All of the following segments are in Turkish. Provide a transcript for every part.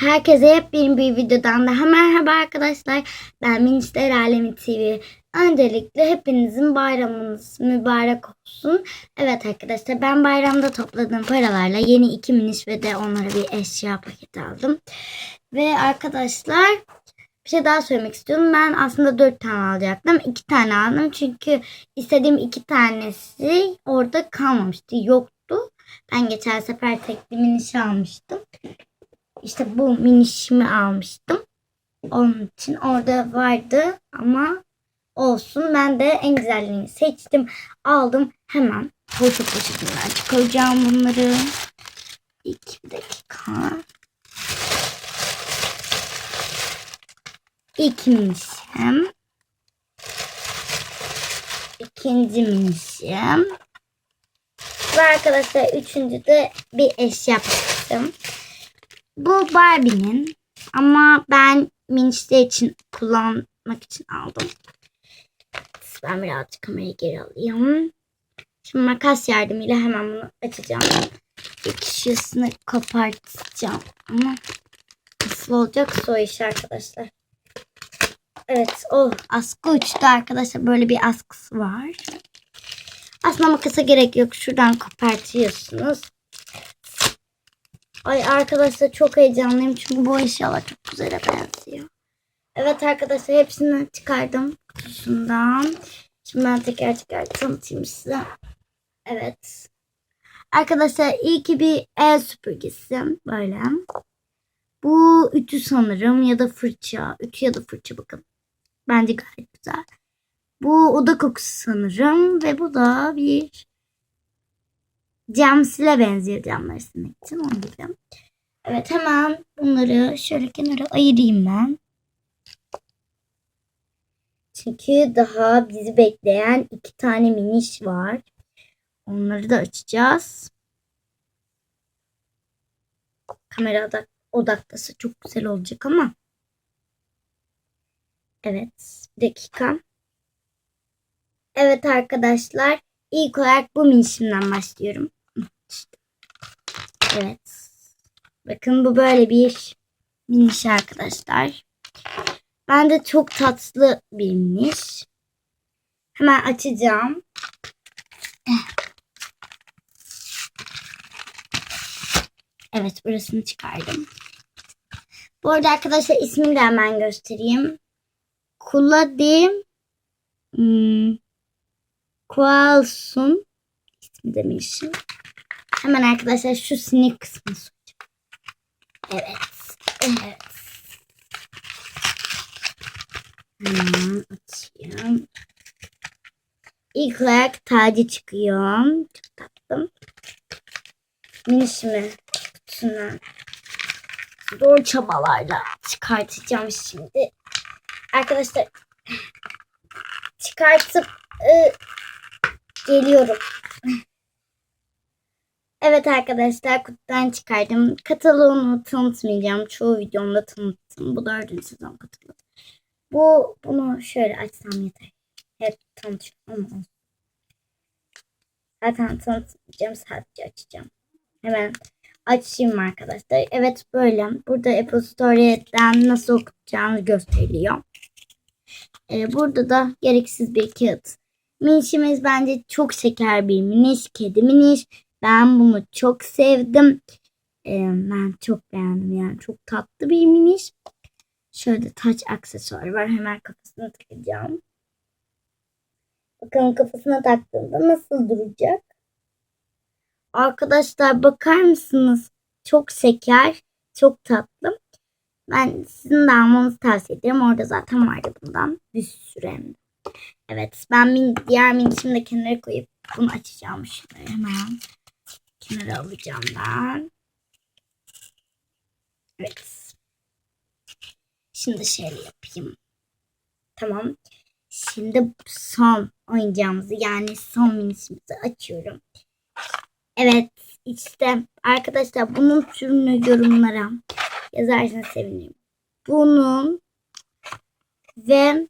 Herkese yepyeni bir videodan daha merhaba arkadaşlar. Ben Minişler Alemi TV. Öncelikle hepinizin bayramınız mübarek olsun. Evet arkadaşlar ben bayramda topladığım paralarla yeni iki miniş ve de onlara bir eşya paketi aldım. Ve arkadaşlar bir şey daha söylemek istiyorum. Ben aslında dört tane alacaktım. iki tane aldım çünkü istediğim iki tanesi orada kalmamıştı. Yoktu. Ben geçen sefer tek bir miniş almıştım. İşte bu minişimi almıştım. Onun için orada vardı ama olsun. Ben de en güzelliğini seçtim. Aldım hemen. Poşet poşetinden çıkaracağım bunları. İki dakika. İlk minişim. İkinci minişim. Ve arkadaşlar üçüncü de bir eşya yaptım. Bu Barbie'nin ama ben minişler için kullanmak için aldım. Ben birazcık kamerayı geri alayım. Şimdi makas yardımıyla hemen bunu açacağım. İlk şişesini kopartacağım ama nasıl olacak o iş arkadaşlar. Evet o askı uçtu arkadaşlar. Böyle bir askısı var. Aslında makasa gerek yok. Şuradan kopartıyorsunuz. Ay arkadaşlar çok heyecanlıyım çünkü bu eşyalar çok güzele benziyor. Evet arkadaşlar hepsini çıkardım kutusundan. Şimdi ben teker teker tanıtayım size. Evet. Arkadaşlar iyi ki bir el süpürgesi böyle. Bu ütü sanırım ya da fırça. Ütü ya da fırça bakın. Bence gayet güzel. Bu oda kokusu sanırım ve bu da bir camsile benziyor camları silmek için onu gibi. Evet hemen bunları şöyle kenara ayırayım ben. Çünkü daha bizi bekleyen iki tane miniş var. Onları da açacağız. Kamerada odaklası çok güzel olacak ama. Evet bir dakika. Evet arkadaşlar ilk olarak bu minişimden başlıyorum. Evet. Bakın bu böyle bir miniş arkadaşlar. Ben de çok tatlı bir miniş. Hemen açacağım. Evet burasını çıkardım. Bu arada arkadaşlar ismini de hemen göstereyim. Kuladim hmm, Kualsun ismi demişim. Hemen arkadaşlar şu sinek kısmını soracağım. Evet. Evet. Hemen açayım. İlk olarak tacı çıkıyor. Çok tatlım. Minişimi kutusundan zor çabalarla çıkartacağım şimdi. Arkadaşlar çıkartıp e, geliyorum. Evet arkadaşlar kutudan çıkardım. Kataloğunu tanıtmayacağım. Çoğu videomda tanıttım. Bu dördüncü sezon kataloğu. Bu bunu şöyle açsam yeter. Hep tanıtıyorum ama Zaten tanıtmayacağım. Sadece açacağım. Hemen açayım arkadaşlar. Evet böyle. Burada Apple Store'den nasıl okutacağını gösteriliyor. Ee, burada da gereksiz bir kağıt. Minişimiz bence çok şeker bir miniş. Kedi miniş. Ben bunu çok sevdim. Ee, ben çok beğendim yani. Çok tatlı bir miniş. Şöyle taç aksesuarı var. Hemen kafasına takacağım. Bakalım kafasına taktığımda nasıl duracak? Arkadaşlar bakar mısınız? Çok şeker. Çok tatlı. Ben sizin de almanızı tavsiye ederim. Orada zaten vardı bundan. Bir de. Evet ben min, diğer minişimi de kenara koyup bunu açacağım şimdi hemen. Kenara alacağım ben. Evet. Şimdi şöyle yapayım. Tamam. Şimdi son oyuncağımızı yani son minişimizi açıyorum. Evet işte arkadaşlar bunun türünü yorumlara yazarsanız sevinirim. Bunun ve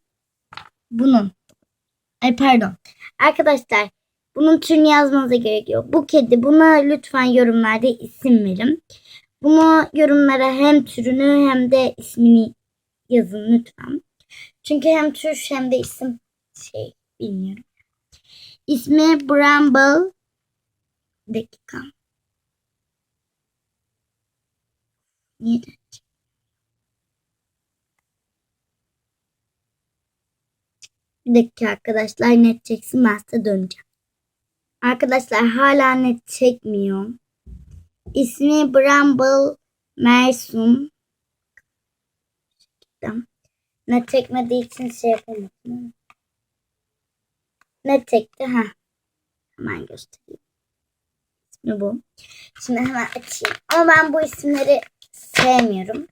bunun. Ay pardon. Arkadaşlar bunun türünü yazmanıza gerek yok. Bu kedi buna lütfen yorumlarda isim verin. Bunu yorumlara hem türünü hem de ismini yazın lütfen. Çünkü hem tür hem de isim şey bilmiyorum. İsmi Bramble. Dakika. Niye? Bir dakika arkadaşlar net çeksin ben size döneceğim. Arkadaşlar hala net çekmiyor. İsmi Bramble Mersum. Net çekmediği için şey yapamadım. Net çekti. ha. Hemen göstereyim. İsmi bu. Şimdi hemen açayım. Ama ben bu isimleri sevmiyorum.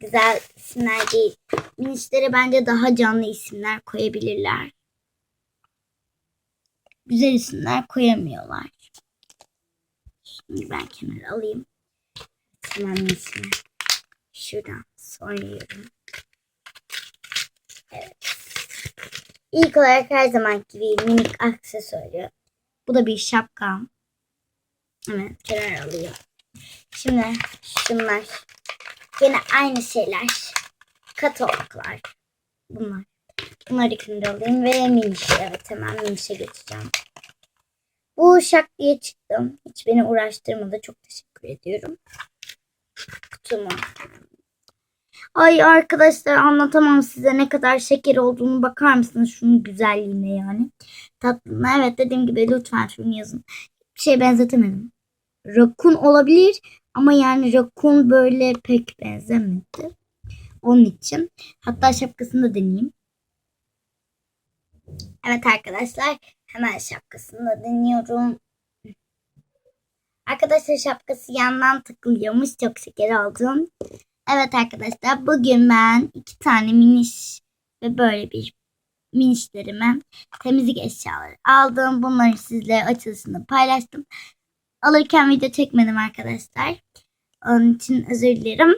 Güzel isimler değil. Minişlere bence daha canlı isimler koyabilirler. Güzel isimler koyamıyorlar. Şimdi ben kenara alayım. Hemen ismi. Şuradan soruyorum. Evet. İlk olarak her zaman gibi minik aksesuarı. Bu da bir şapka. Evet kenara alıyor. Şimdi şunlar. Yine aynı şeyler. Kataloglar. Bunlar. Bunları kenara alayım ve miniş. Evet hemen minişe geçeceğim. Bu şak diye çıktım. Hiç beni uğraştırmadı. Çok teşekkür ediyorum. Kutumu. Ay arkadaşlar anlatamam size ne kadar şeker olduğunu bakar mısınız şunun güzelliğine yani. Tatlına evet dediğim gibi lütfen şunu yazın. Bir şeye benzetemedim. Rakun olabilir ama yani rakun böyle pek benzemedi. Onun için. Hatta şapkasını da deneyeyim. Evet arkadaşlar hemen şapkasını da deniyorum. Arkadaşlar şapkası yandan tıklıyormuş. Çok şeker oldum. Evet arkadaşlar bugün ben iki tane miniş ve böyle bir minişlerime temizlik eşyaları aldım. Bunları sizle açılışını paylaştım. Alırken video çekmedim arkadaşlar. Onun için özür dilerim.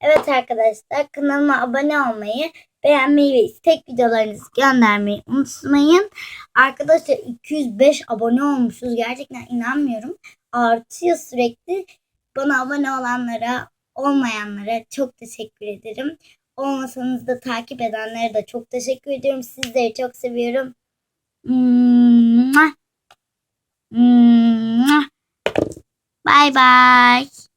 Evet arkadaşlar kanalıma abone olmayı, beğenmeyi ve istek videolarınızı göndermeyi unutmayın. Arkadaşlar 205 abone olmuşuz. Gerçekten inanmıyorum. Artıyor sürekli. Bana abone olanlara, olmayanlara çok teşekkür ederim. Olmasanız da takip edenlere de çok teşekkür ediyorum. Sizleri çok seviyorum. Bye bye.